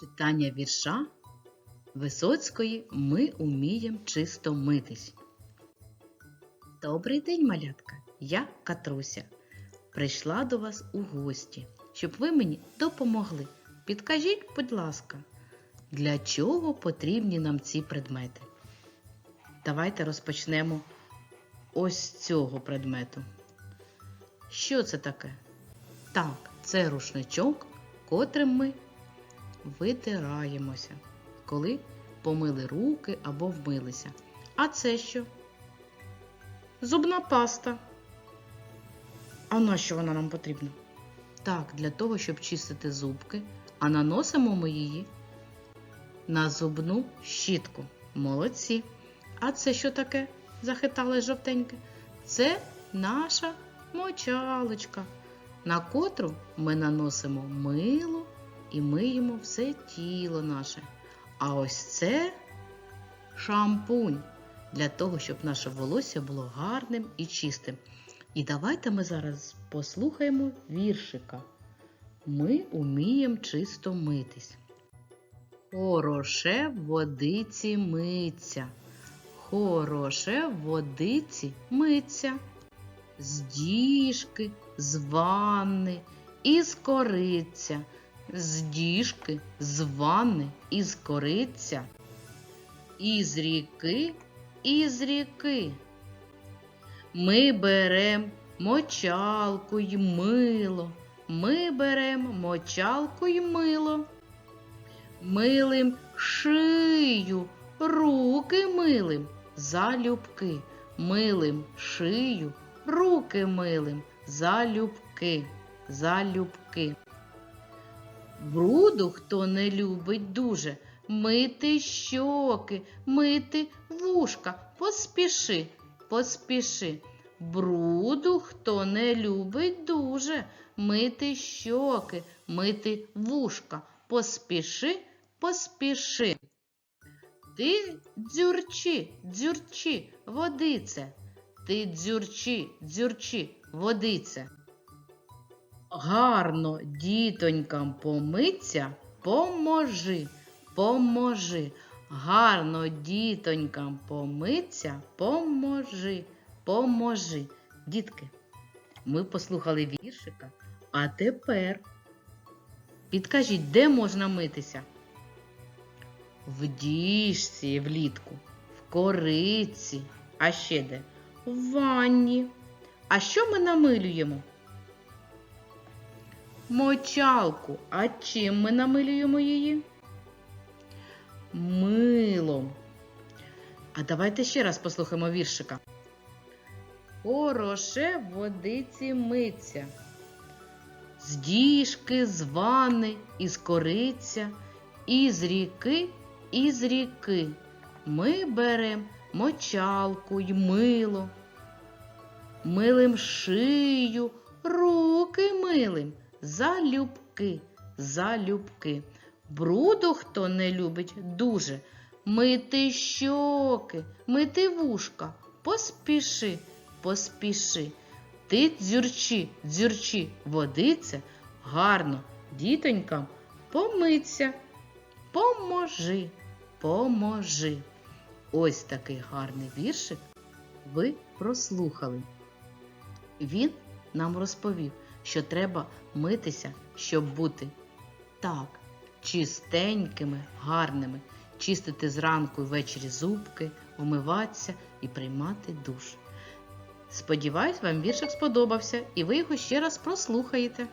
Читання вірша Висоцької Ми умієм чисто митись. Добрий день, малятка! Я Катруся. Прийшла до вас у гості, щоб ви мені допомогли. Підкажіть, будь ласка, для чого потрібні нам ці предмети? Давайте розпочнемо ось цього предмету. Що це таке? Так, це рушничок, котрим ми витираємося, коли помили руки або вмилися. А це що? Зубна паста. А на що вона нам потрібна? Так, для того, щоб чистити зубки, а наносимо ми її на зубну щітку. Молодці. А це що таке? Захиталось жовтеньке? Це наша мочалочка, на котру ми наносимо мило і миємо все тіло наше. А ось це шампунь для того, щоб наше волосся було гарним і чистим. І давайте ми зараз послухаємо віршика. Ми уміємо чисто митись. Хороше в водиці миться. Хороше водиці миться. З діжки, з ванни і з кориця. З діжки, з ванни і з кориця. Із ріки, із ріки. Ми берем мочалку й мило. Ми берем мочалку й мило. Милим шию, руки милим, залюбки. Милим шию, руки милим, залюбки, залюбки. Бруду, хто не любить дуже, мити щоки, мити вушка, поспіши, поспіши. Бруду, хто не любить дуже, мити щоки, мити вушка, поспіши, поспіши. Ти дзюрчи, дзюрчи, водице, ти дзюрчи, дзюрчи, водице. Гарно дітонькам помиться, поможи, поможи. Гарно дітонькам помиться, поможи, поможи. Дітки, ми послухали віршика, а тепер підкажіть, де можна митися? В діжці влітку, в кориці, а ще де? В ванні. А що ми намилюємо? Мочалку. А чим ми намилюємо її? Милом. А давайте ще раз послухаємо віршика. Хороше водиці миться. З діжки, з ванни, із кориця, із ріки, із ріки. Ми берем мочалку й мило. Милим шию, руки милим, залюбки, залюбки. Бруду, хто не любить дуже, мити щоки, мити вушка, поспіши, поспіши. Ти дзюрчи, дзюрчи, водице, гарно дітонькам помиться, поможи, поможи. Ось такий гарний віршик ви прослухали. Він нам розповів, що треба митися, щоб бути так, чистенькими, гарними, чистити зранку і ввечері зубки, вмиватися і приймати душ. Сподіваюсь, вам віршик сподобався і ви його ще раз прослухаєте.